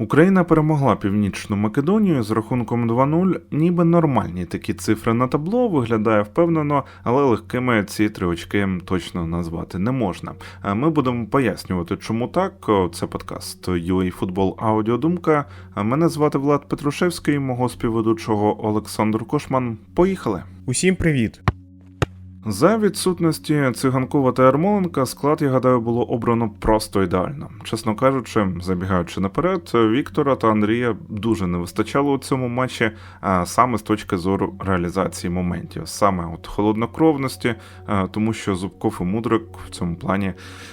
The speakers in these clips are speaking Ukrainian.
Україна перемогла Північну Македонію з рахунком 2-0. Ніби нормальні такі цифри на табло виглядає впевнено, але легкими ці три очки точно назвати не можна. Ми будемо пояснювати, чому так. Це подкаст UA Футбол Аудіодумка. Мене звати Влад Петрушевський, мого співведучого Олександр Кошман. Поїхали. Усім привіт! За відсутності циганкова та Ярмоленка склад, я гадаю, було обрано просто ідеально. Чесно кажучи, забігаючи наперед, Віктора та Андрія дуже не вистачало у цьому матчі, саме з точки зору реалізації моментів, саме от холоднокровності, тому що Зубков і Мудрик в цьому плані,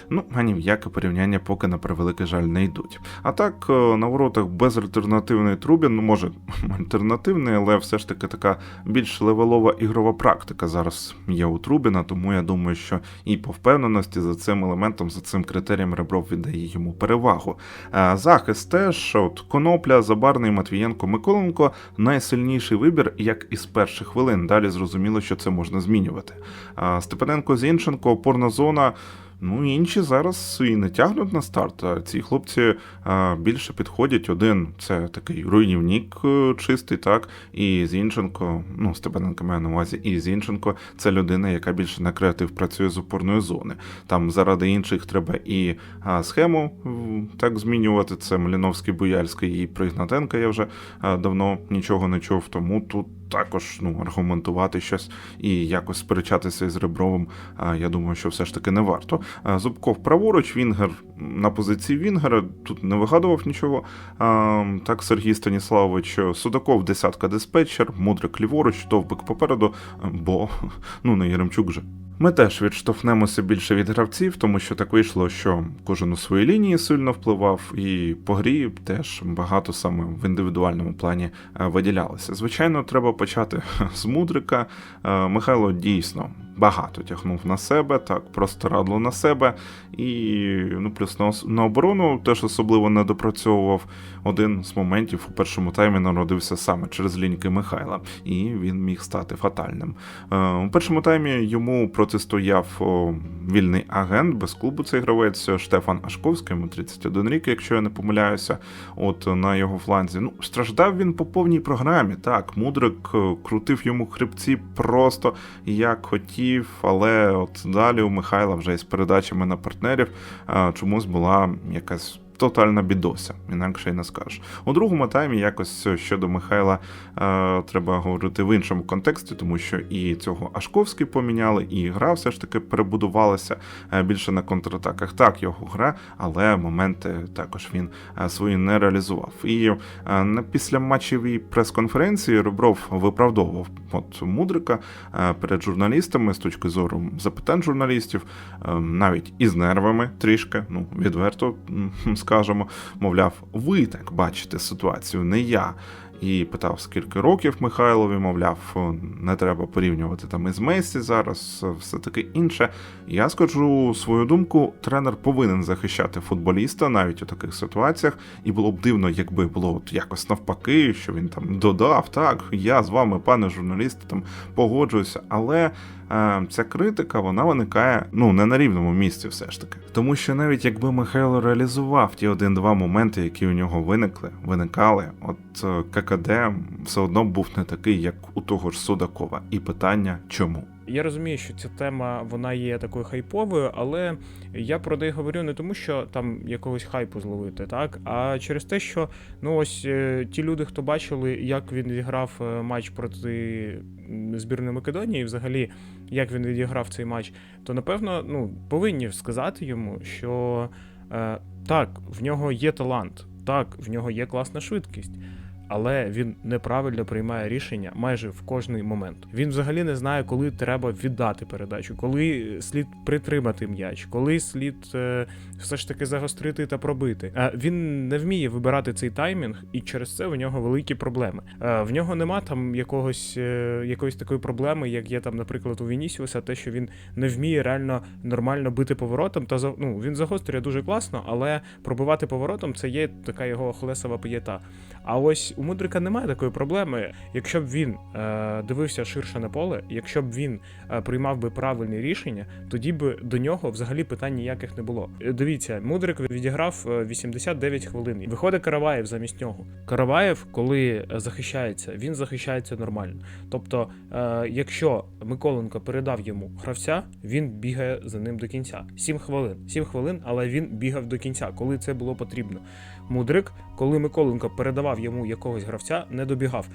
ну ані в яке порівняння поки на превеликий жаль не йдуть. А так е, на воротах безальтернативний Трубін, ну може альтернативний, але все ж таки така більш левелова ігрова практика зараз є у Трубіна, тому я думаю, що і по впевненості за цим елементом, за цим критерієм Ребров віддає йому перевагу. Е, Захист теж от Конопля, Забарний, Матвієнко, Миколенко найсильніший вибір, як із перших хвилин. Далі зрозуміло, що це можна змінювати. Е, Степаненко, Зінченко, опорна зона. Ну, інші зараз і не тягнуть на старт. а Ці хлопці більше підходять. Один це такий руйнівник е, чистий, так, і Зінченко, ну, Степаненко має на увазі, і Зінченко це людина, яка більше на креатив працює з опорної зони. Там заради інших треба і схему так змінювати. Це Маліновський, Буяльський і про Ігнатенка я вже давно нічого не чув, тому тут. Також ну аргументувати щось і якось сперечатися із Ребровим. Я думаю, що все ж таки не варто. Зубков праворуч, Вінгер на позиції Вінгера. Тут не вигадував нічого. Так, Сергій Станіславович, Судаков, десятка диспетчер, Мудрик ліворуч, Довбик попереду, бо ну не Єремчук же. Ми теж відштовхнемося більше від гравців, тому що так вийшло, що кожен у своїй лінії сильно впливав, і по грі теж багато саме в індивідуальному плані е, виділялося. Звичайно, треба почати з мудрика. Е, Михайло дійсно багато тягнув на себе, так просто радло на себе. І ну, плюс на, на оборону теж особливо не допрацьовував. Один з моментів у першому таймі народився саме через ліньки Михайла, і він міг стати фатальним. Е, У першому таймі йому протистояв о, вільний агент без клубу цей гравець Штефан Ашковський, йому 31 рік, якщо я не помиляюся. От на його фланзі. Ну, страждав він по повній програмі. Так, мудрик е, крутив йому хребці просто як хотів, але от далі у Михайла вже із передачами на партнерів чомусь була якась. Тотальна бідося, інакше й не скажеш. У другому таймі якось щодо Михайла е, треба говорити в іншому контексті, тому що і цього Ашковський поміняли, і гра все ж таки перебудувалася е, більше на контратаках. Так, його гра, але моменти також він е, свої не реалізував. І е, на післяматчевій прес-конференції Ребров виправдовував от Мудрика перед журналістами з точки зору запитань журналістів, навіть із нервами трішки, ну відверто скажемо, мовляв, ви так бачите ситуацію, не я. І питав, скільки років Михайлові, мовляв, не треба порівнювати там із Месі зараз, все таке інше. Я скажу свою думку, тренер повинен захищати футболіста навіть у таких ситуаціях, і було б дивно, якби було от якось навпаки, що він там додав, так, я з вами, пане журналіст, там погоджуюся, але ця критика вона виникає ну не на рівному місці, все ж таки. Тому що навіть якби Михайло реалізував ті один-два моменти, які у нього виникли, виникали, от е, ККД все одно був не такий, як у того ж Судакова. І питання чому? Я розумію, що ця тема вона є такою хайповою, але я про неї говорю не тому, що там якогось хайпу зловити, так а через те, що ну ось е, ті люди, хто бачили, як він відіграв е, матч проти збірної Македонії, взагалі як він відіграв цей матч, то напевно ну повинні сказати йому, що е, так, в нього є талант, так, в нього є класна швидкість. Але він неправильно приймає рішення майже в кожний момент. Він взагалі не знає, коли треба віддати передачу, коли слід притримати м'яч, коли слід е, все ж таки загострити та пробити. Е, він не вміє вибирати цей таймінг, і через це в нього великі проблеми. Е, в нього нема там якогось якоїсь такої проблеми, як є там, наприклад, у Вінісіуса, те, що він не вміє реально нормально бити поворотом. Та ну, він загострює дуже класно, але пробивати поворотом це є така його ахлесова п'єта. А ось у Мудрика немає такої проблеми. Якщо б він е, дивився ширше на поле, якщо б він е, приймав би правильні рішення, тоді б до нього взагалі питань ніяких не було. Е, Дивіться, Мудрик відіграв е, 89 хвилин. Виходить Караваєв замість нього. Караваєв, коли е, захищається, він захищається нормально. Тобто, е, якщо Миколенко передав йому гравця, він бігає за ним до кінця. 7 хвилин. 7 хвилин, але він бігав до кінця, коли це було потрібно. Мудрик, коли Миколенко передавав йому якогось гравця, не добігав.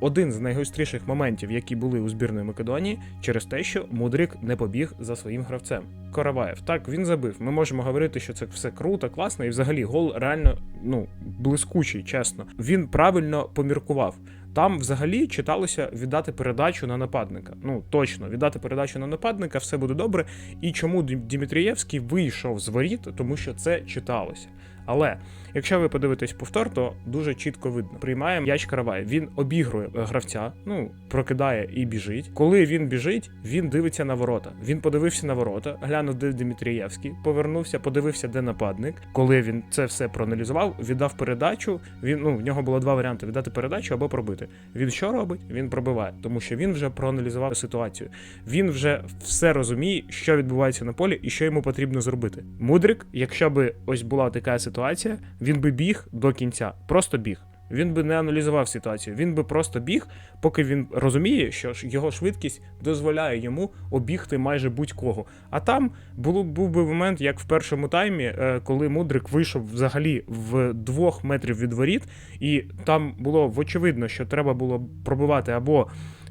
Один з найгостріших моментів, які були у збірної Македонії, через те, що Мудрик не побіг за своїм гравцем. Караваєв. Так, він забив. Ми можемо говорити, що це все круто, класно, і взагалі гол реально ну блискучий, чесно. Він правильно поміркував. Там взагалі читалося віддати передачу на нападника. Ну точно, віддати передачу на нападника, все буде добре. І чому Дім- Дімітрієвський вийшов з воріт, тому що це читалося. Але якщо ви подивитесь повтор, то дуже чітко видно. Приймає м'яч Каравай. Він обігрує е, гравця, ну прокидає і біжить. Коли він біжить, він дивиться на ворота. Він подивився на ворота, глянув, де Дмитрієвський, повернувся, подивився, де нападник. Коли він це все проаналізував, віддав передачу. Він ну в нього було два варіанти: віддати передачу або пробити. Він що робить? Він пробиває, тому що він вже проаналізував ситуацію. Він вже все розуміє, що відбувається на полі і що йому потрібно зробити. Мудрик, якщо би ось була така ситуація, він би біг до кінця, просто біг. Він би не аналізував ситуацію, він би просто біг, поки він розуміє, що його швидкість дозволяє йому обігти майже будь-кого. А там було, був би момент, як в першому таймі, е, коли Мудрик вийшов взагалі в двох метрів від воріт, і там було вочевидно, що треба було пробивати або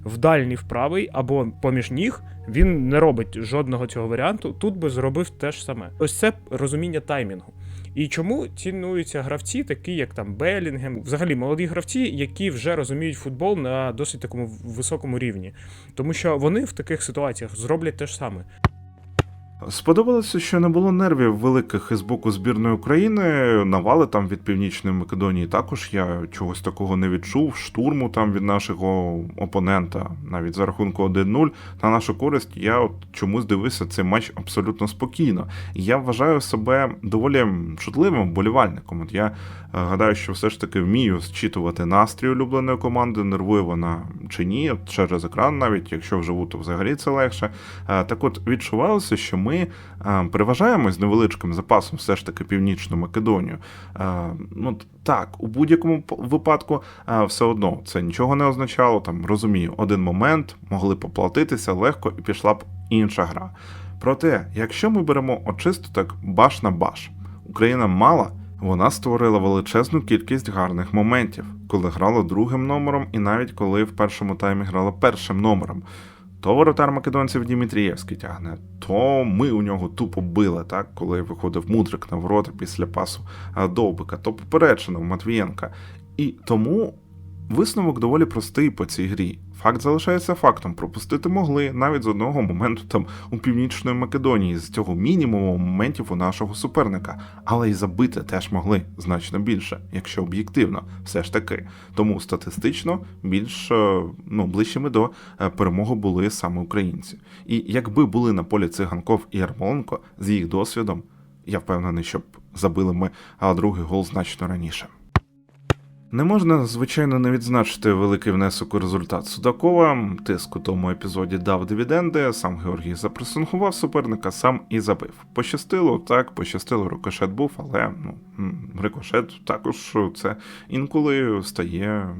в дальній в правий, або поміж ніг. Він не робить жодного цього варіанту. Тут би зробив те ж саме. Ось це розуміння таймінгу. І чому цінуються гравці, такі як там Белінгем, взагалі молоді гравці, які вже розуміють футбол на досить такому високому рівні, тому що вони в таких ситуаціях зроблять те ж саме. Сподобалося, що не було нервів великих із боку збірної України. Навали там від Північної Македонії також я чогось такого не відчув. Штурму там від нашого опонента, навіть за рахунку 1-0, на нашу користь. Я от чомусь дивився цей матч абсолютно спокійно. Я вважаю себе доволі чутливим вболівальником. От я е, гадаю, що все ж таки вмію зчитувати настрій улюбленої команди, нервує вона чи ні, от через екран, навіть якщо вживу, то взагалі це легше. Е, Так от відчувалося, що ми е, переважаємо з невеличким запасом все ж таки Північну Македонію. Е, Ну так, у будь-якому випадку е, все одно це нічого не означало. Там розумію, один момент могли поплатитися легко і пішла б інша гра. Проте, якщо ми беремо от чисто так баш на баш, Україна мала. Вона створила величезну кількість гарних моментів, коли грала другим номером, і навіть коли в першому таймі грала першим номером. То воротар македонців Дімітрієвський тягне, то ми у нього тупо били, так, коли виходив мудрик на ворота після пасу Довбика, то попереджено Матвієнка. І тому висновок доволі простий по цій грі. Факт залишається фактом. Пропустити могли навіть з одного моменту там у північної Македонії, з цього мінімуму моментів у нашого суперника, але й забити теж могли значно більше, якщо об'єктивно, все ж таки. Тому статистично більш е, ну, ближчими до е, перемоги були саме українці. І якби були на полі циганков і Ярмоленко з їх досвідом, я впевнений, щоб забили ми другий гол значно раніше. Не можна, звичайно, не відзначити великий внесок у результат Судакова. Тиск у тому епізоді дав дивіденди. Сам Георгій запресингував суперника, сам і забив. Пощастило, так, пощастило, рикошет був, але ну, рикошет також це інколи стає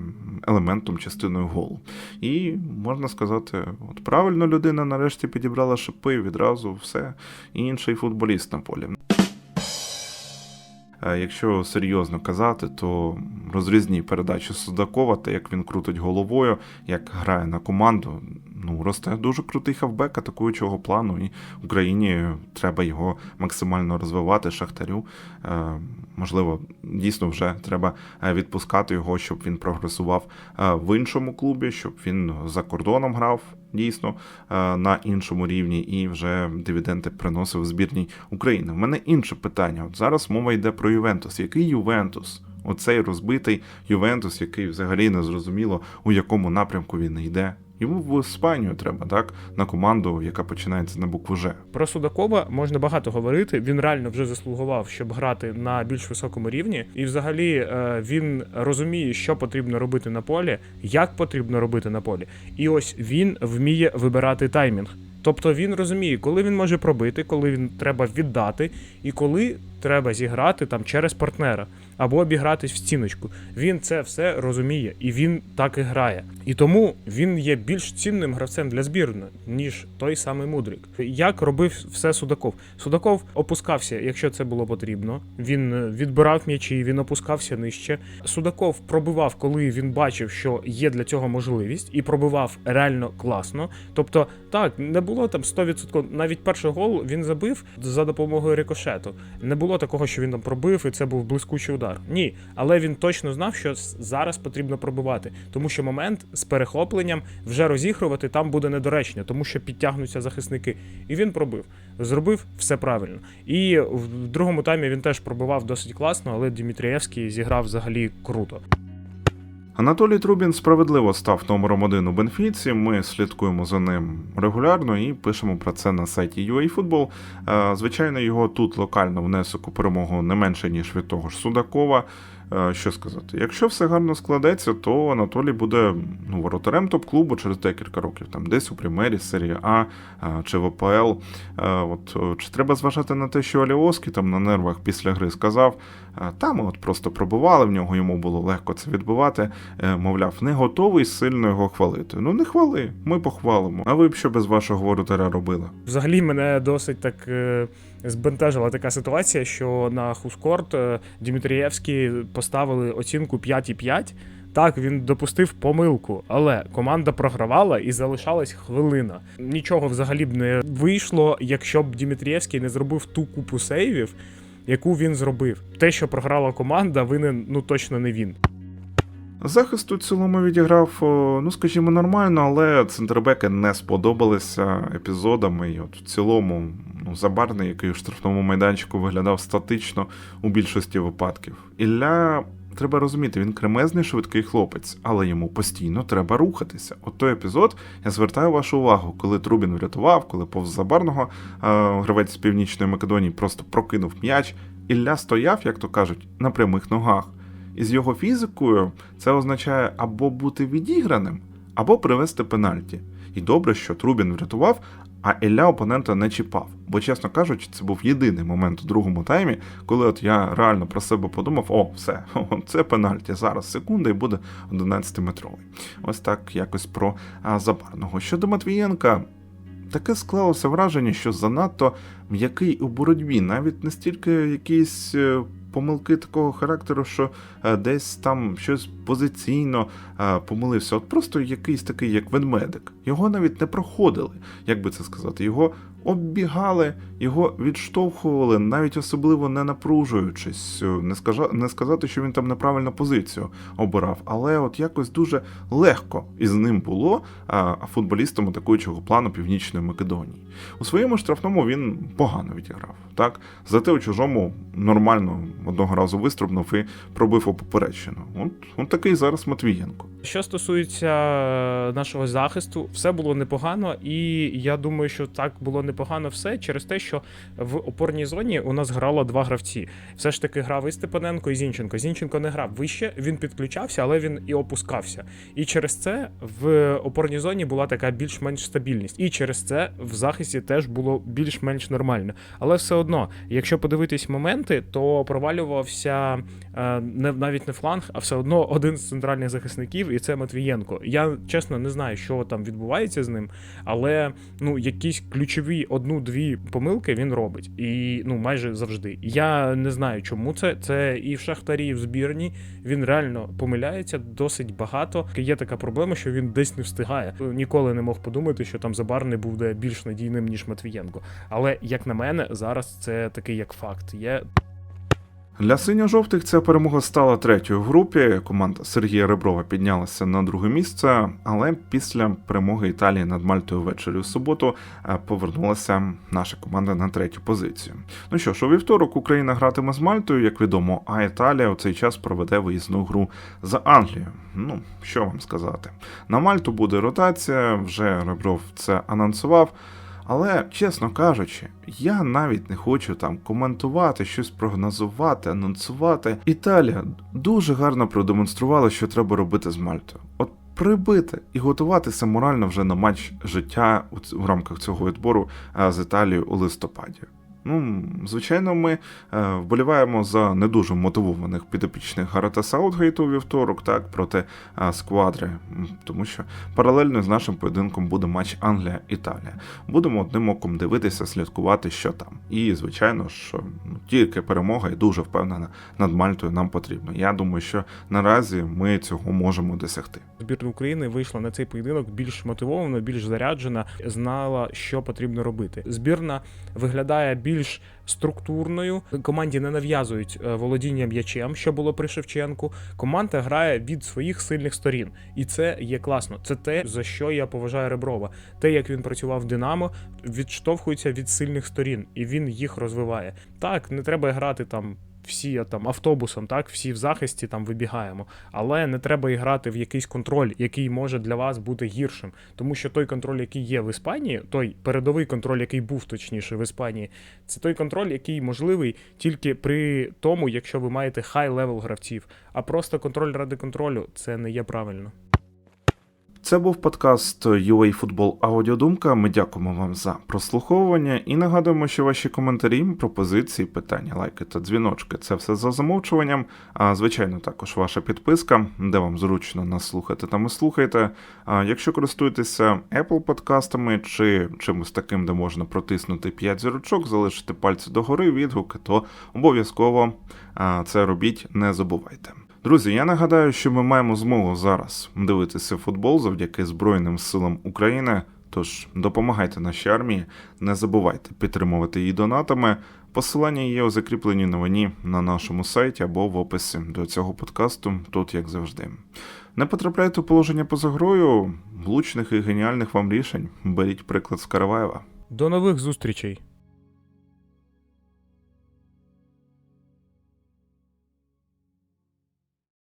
елементом частиною голу. І можна сказати, от правильно людина нарешті підібрала шипи відразу все інший футболіст на полі. Е, Якщо серйозно казати, то розрізні передачі Судакова, та як він крутить головою, як грає на команду. Ну, росте дуже крутий хавбек атакуючого плану, і Україні треба його максимально розвивати. Шахтарю. Е, можливо, дійсно вже треба е, відпускати його, щоб він прогресував е, в іншому клубі, щоб він за кордоном грав дійсно на іншому рівні і вже дивіденди приносив збірній України. У мене інше питання. От зараз мова йде про Ювентус. Який Ювентус? Оцей розбитий Ювентус, який взагалі не зрозуміло, у якому напрямку він йде. Йому в Іспанію треба, так? На команду, яка починається на букву Ж. Про Судакова можна багато говорити. Він реально вже заслугував, щоб грати на більш високому рівні. І взагалі е, він розуміє, що потрібно робити на полі, як потрібно робити на полі. І ось він вміє вибирати таймінг. Тобто він розуміє, коли він може пробити, коли він треба віддати, і коли треба зіграти там через партнера або обігратись в стіночку. Він це все розуміє, і він так і грає. І тому він є більш цінним гравцем для збірної, ніж той самий Мудрик. Як робив все Судаков? Судаков опускався, якщо це було потрібно. Він е, відбирав м'ячі, він опускався нижче. Судаков пробивав, коли він бачив, що є для цього можливість, і пробивав реально класно. Тобто, так, не було там 100%, навіть перший гол він забив за допомогою рикошету. Не було такого, що він там пробив, і це був блискучий удар. Ні, але він точно знав, що зараз потрібно пробивати, тому що момент з перехопленням вже розігрувати там буде недоречно, тому що підтягнуться захисники. І він пробив. Зробив все правильно. І в другому таймі він теж пробивав досить класно, але Дмитрієвський зіграв взагалі круто. Анатолій Трубін справедливо став номером один у Бенфіці. Ми слідкуємо за ним регулярно і пишемо про це на сайті UAFootball. Е, Звичайно, його тут локально внесок у перемогу не менше, ніж від того ж Судакова. Е, Що сказати, якщо все гарно складеться, то Анатолій буде ну, воротарем топ-клубу через декілька років, там десь у прем'єрі, серії А е, чи в АПЛ. Е, От чи треба зважати на те, що Аліоски там на нервах після гри сказав, та ми от просто пробували в нього, йому було легко це відбивати. Е, Мовляв, не готовий сильно його хвалити. Ну не хвали, ми похвалимо. А ви б що без вашого воротаря робили? Взагалі мене досить так збентежила така ситуація, що на Хускорт е, Дмитрієвський поставили оцінку 5,5. Так, він допустив помилку, але команда програвала і залишалась хвилина. Нічого взагалі б не вийшло, якщо б Дмитрієвський не зробив ту купу сейвів, яку він зробив. Те, що програла команда, винен ну точно не він. Захист у цілому відіграв, ну скажімо, нормально, але центрбеки не сподобалися епізодами. І от в цілому, ну, забарний, який у штрафному майданчику виглядав статично у більшості випадків. Ілля. Треба розуміти, він кремезний швидкий хлопець, але йому постійно треба рухатися. От той епізод я звертаю вашу увагу, коли Трубін врятував, коли повз забарного е, гравець з північної Македонії просто прокинув м'яч. Ілля стояв, як то кажуть, на прямих ногах. І з його фізикою це означає або бути відіграним, або привести пенальті. І добре, що Трубін врятував, а Елля опонента не чіпав. Бо, чесно кажучи, це був єдиний момент у другому таймі, коли от я реально про себе подумав: о, все, це пенальті. Зараз секунда і буде 11-метровий. Ось так якось про Забарного. Щодо Матвієнка, таке склалося враження, що занадто м'який у боротьбі, навіть не стільки якісь е, помилки такого характеру, що е, десь там щось позиційно е, помилився. От просто якийсь такий, як ведмедик. Його навіть не проходили, як би це сказати. Його оббігали, його відштовхували, навіть особливо не напружуючись. Е, Не, скажа, не сказати, що він там неправильну позицію обирав, але от якось дуже легко із ним було а, футболістом атакуючого плану Північної Македонії. У своєму штрафному він погано відіграв. Так, зате у чужому нормально одного разу вистрибнув і пробив у поперечину. От, от такий зараз Матвієнко. Що стосується е, нашого захисту, все було непогано, і я думаю, що так було непогано все через те, що в опорній зоні у нас грало два гравці. Все ж таки грав і Степаненко, і Зінченко. Зінченко не грав вище, він підключався, але він і опускався. І через це в опорній зоні була така більш-менш стабільність. І через це в захисті теж було більш-менш нормально. Але все одно, якщо подивитись моменти, то провалювався е, не навіть не фланг, а все одно один з центральних захисників, і це Матвієнко. Я чесно не знаю, що там відбувається з ним, але ну якісь ключові одну-дві помилки він робить. І ну майже завжди. Я не знаю, чому це. Це і в Шахтарі, і в збірні. Він реально помиляється досить багато. Є така проблема, що він десь не встигає. Ніколи не мог подумати, що там Забарний буде більш надійним, ніж Матвієнко. Але як на мене, зараз це такий як факт. Є Для синьо-жовтих ця перемога стала третьою в групі. Команда Сергія Реброва піднялася на друге місце, але після перемоги Італії над Мальтою ввечері у суботу е, повернулася наша команда на третю позицію. Ну що ж, у вівторок Україна гратиме з Мальтою, як відомо, а Італія у цей час проведе виїзну гру за Англію. Ну, що вам сказати. На Мальту буде ротація, вже Ребров це анонсував. Але, чесно кажучи, я навіть не хочу там коментувати, щось прогнозувати, анонсувати. Італія дуже гарно продемонструвала, що треба робити з Мальтою. От прибити і готуватися морально вже на матч життя в рамках цього відбору е, з Італією у листопаді. Ну, звичайно, ми е, вболіваємо за не дуже мотивованих підопічних Гарата Саутгейту у вівторок, так, проти е, сквадри, тому що паралельно з нашим поєдинком буде матч Англія-Італія. Будемо одним оком дивитися, слідкувати, що там. І, звичайно ж, ну, тільки перемога і дуже впевнена над Мальтою нам потрібно. Я думаю, що наразі ми цього можемо досягти. Збірна України вийшла на цей поєдинок більш мотивована, більш заряджена, знала, що потрібно робити. Збірна виглядає більш структурною. Команді не нав'язують е, володіння м'ячем, що було при Шевченку. Команда грає від своїх сильних сторін, і це є класно. Це те, за що я поважаю Реброва. Те, як він працював в Динамо, відштовхується від сильних сторін, і він їх розвиває. Так, не треба грати там. Всі там автобусом, так, всі в захисті там вибігаємо. Але не треба і грати в якийсь контроль, який може для вас бути гіршим. Тому що той контроль, який є в Іспанії, той передовий контроль, який був точніше в Іспанії, це той контроль, який можливий тільки при тому, якщо ви маєте хай левел гравців. А просто контроль ради контролю це не є правильно. Це був подкаст UA Football Аудіодумка. Ми дякуємо вам за прослуховування і нагадуємо, що ваші коментарі, пропозиції, питання, лайки та дзвіночки це все за замовчуванням. А звичайно, також ваша підписка, де вам зручно нас слухати, там і слухайте. А якщо користуєтеся Apple подкастами чи чимось таким, де можна протиснути 5 зірочок, залишити пальці догори, відгуки, то обов'язково це робіть, не забувайте. Друзі, я нагадаю, що ми маємо змогу зараз дивитися футбол завдяки Збройним силам України. Тож допомагайте нашій армії, не забувайте підтримувати її донатами. Посилання є у закріпленій новині на нашому сайті або в описі до цього подкасту, тут як завжди. Не потрапляйте у положення поза грою, влучних і геніальних вам рішень. Беріть приклад з Караваєва. До нових зустрічей!